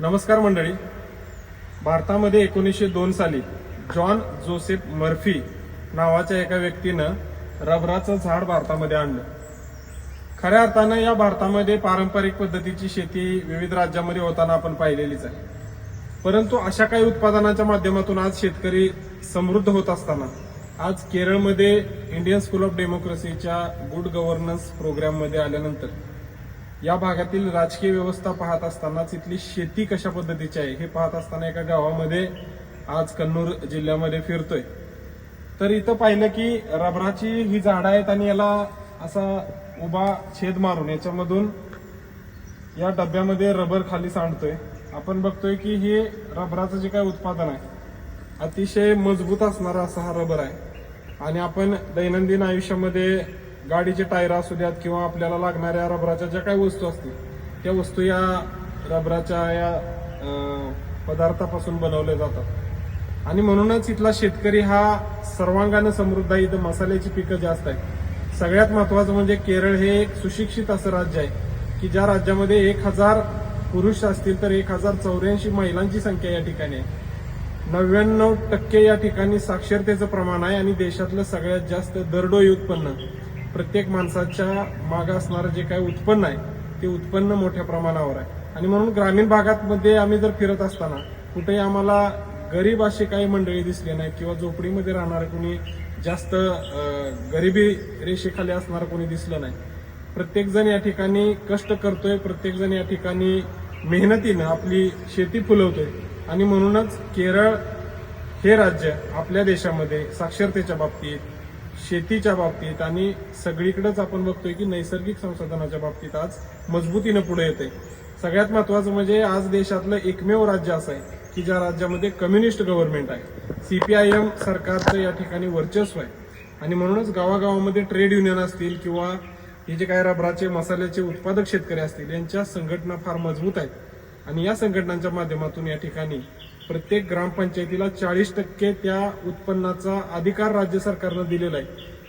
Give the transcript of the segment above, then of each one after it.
नमस्कार मंडळी. भारतामध्ये एकोणीसशे दोन साली जॉन जोसेफ मर्फी नावाच्या एका व्यक्तीनं रबराचं झाड भारतामध्ये आणलं. खऱ्या अर्थानं या भारतामध्ये पारंपरिक पद्धतीची शेती विविध राज्यामध्ये होताना आपण पाहिलेलीच आहे. परंतु अशा काही उत्पादनाच्या माध्यमातून आज शेतकरी समृद्ध होत असताना आज केरळमध्ये इंडियन स्कूल ऑफ डेमोक्रेसीच्या गुड गव्हर्नन्स प्रोग्राममध्ये आल्यानंतर या भागातील राजकीय व्यवस्था पाहत असतानाच इथली शेती कशा पद्धतीची आहे हे पाहत असताना एका गावामध्ये आज कन्नूर जिल्ह्यामध्ये फिरतोय. तर इथं पाहिलं की रबराची ही झाडं आहेत आणि याला असा उभा छेद मारून याच्यामधून या डब्यामध्ये रबर खाली सांडतोय. आपण बघतोय की हे रबराचं जे काय उत्पादन आहे अतिशय मजबूत असणारा असा हा रबर आहे. आणि आपण दैनंदिन आयुष्यामध्ये गाडीचे टायर असू द्यात किंवा आपल्याला लागणाऱ्या रबराच्या ज्या काही वस्तू असतील त्या वस्तू या रबराच्या या पदार्थापासून बनवल्या जातात. आणि म्हणूनच इथला शेतकरी हा सर्वांगानं समृद्ध आहे. इथं मसाल्याची पिकं जास्त आहेत. सगळ्यात महत्वाचं म्हणजे केरळ हे एक सुशिक्षित असं राज्य आहे की ज्या राज्यामध्ये एक हजार पुरुष असतील तर एक हजार चौऱ्याऐंशी महिलांची संख्या या ठिकाणी आहे. नव्याण्णव टक्के या ठिकाणी साक्षरतेचं प्रमाण आहे आणि देशातलं सगळ्यात जास्त दरडोई उत्पन्न. प्रत्येक माणसाच्या मागं असणारं जे काही उत्पन्न आहे ते उत्पन्न मोठ्या प्रमाणावर आहे. आणि म्हणून ग्रामीण भागातमध्ये आम्ही जर फिरत असताना कुठेही आम्हाला गरीब अशी काही मंडळी दिसली नाही किंवा झोपडीमध्ये राहणारं कोणी जास्त गरिबी रेषेखाली असणारं कोणी दिसलं नाही. प्रत्येकजण या ठिकाणी कष्ट करतोय प्रत्येकजण या ठिकाणी मेहनतीनं आपली शेती फुलवतोय. आणि म्हणूनच केरळ हे राज्य आपल्या देशामध्ये साक्षरतेच्या बाबतीत शेतीच्या बाबतीत आणि सगळीकडेच आपण बघतोय की नैसर्गिक संसाधनाच्या बाबतीत आज मजबूतीनं पुढे येते सगळ्यात महत्वाचं म्हणजे आज देशातलं एकमेव राज्य असं आहे की ज्या राज्यामध्ये कम्युनिस्ट गव्हर्नमेंट आहे. सीपीआयएम सरकारचं या ठिकाणी वर्चस्व आहे. आणि म्हणूनच गावागावामध्ये ट्रेड युनियन असतील किंवा हे जे काय रबराचे मसाल्याचे उत्पादक शेतकरी असतील यांच्या संघटना फार मजबूत आहेत. आणि या संघटनांच्या माध्यमातून या ठिकाणी प्रत्येक ग्रामपंचायतीला चाळीस टक्के त्या उत्पन्नाचा अधिकार राज्य सरकारनं दिलेला आहे.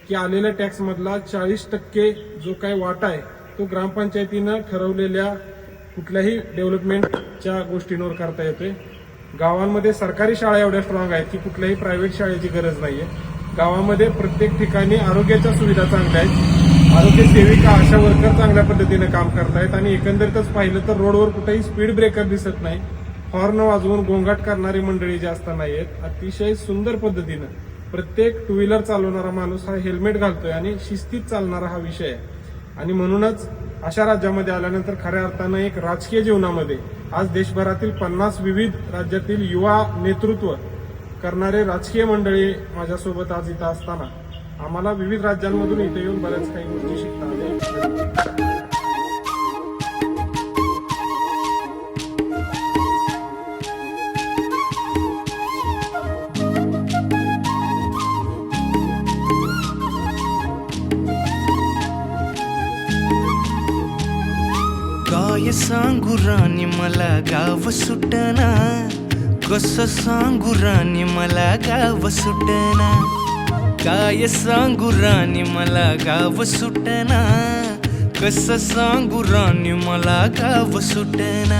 की आलेल्या टॅक्समधला चाळीस टक्के जो काही वाटा आहे तो ग्रामपंचायतीनं ठरवलेल्या कुठल्याही डेव्हलपमेंटच्या गोष्टींवर करता येतोय. गावांमध्ये सरकारी शाळा एवढ्या स्ट्रॉंग आहेत की कुठल्याही प्रायव्हेट शाळेची गरज नाही आहे गावामध्ये प्रत्येक ठिकाणी आरोग्याच्या सुविधा चांगल्या आहेत. आरोग्य सेविका आशा वर्कर चांगल्या पद्धतीने काम करतायत आणि एकंदरीतच पाहिलं तर रोडवर कुठेही स्पीड ब्रेकर दिसत नाही. हॉर्न वाजवून गोंगाट करणारी मंडळी जास्त नाहीयेत अतिशय सुंदर पद्धतीनं प्रत्येक टू व्हीलर चालवणारा माणूस हा हेल्मेट घालतोय आणि शिस्तीत चालणारा हा विषय आहे. आणि म्हणूनच अशा राज्यामध्ये आल्यानंतर खऱ्या अर्थानं एक राजकीय जीवनामध्ये आज देशभरातील पन्नास विविध राज्यातील युवा नेतृत्व करणारे राजकीय मंडळी माझ्यासोबत आज इथं असताना आम्हाला विविध राज्यांमधून इथे येऊन बऱ्याच काही गोष्टी शिकता आल्या. ಬಾಯ ಸಾಂಗುರ ನಿಮಲ ಗಾವ ಸುಟ್ಟನ ಗೊಸ ಸಾಂಗುರ ನಿಮಲ ಗಾವ ಸುಟ್ಟನ ಕಾಯ ಸಾಂಗುರ ನಿಮಲ ಗಾವ ಸುಟ್ಟನ ಕಸ ಸಾಂಗುರ ನಿಮಲ ಗಾವ ಸುಟ್ಟನ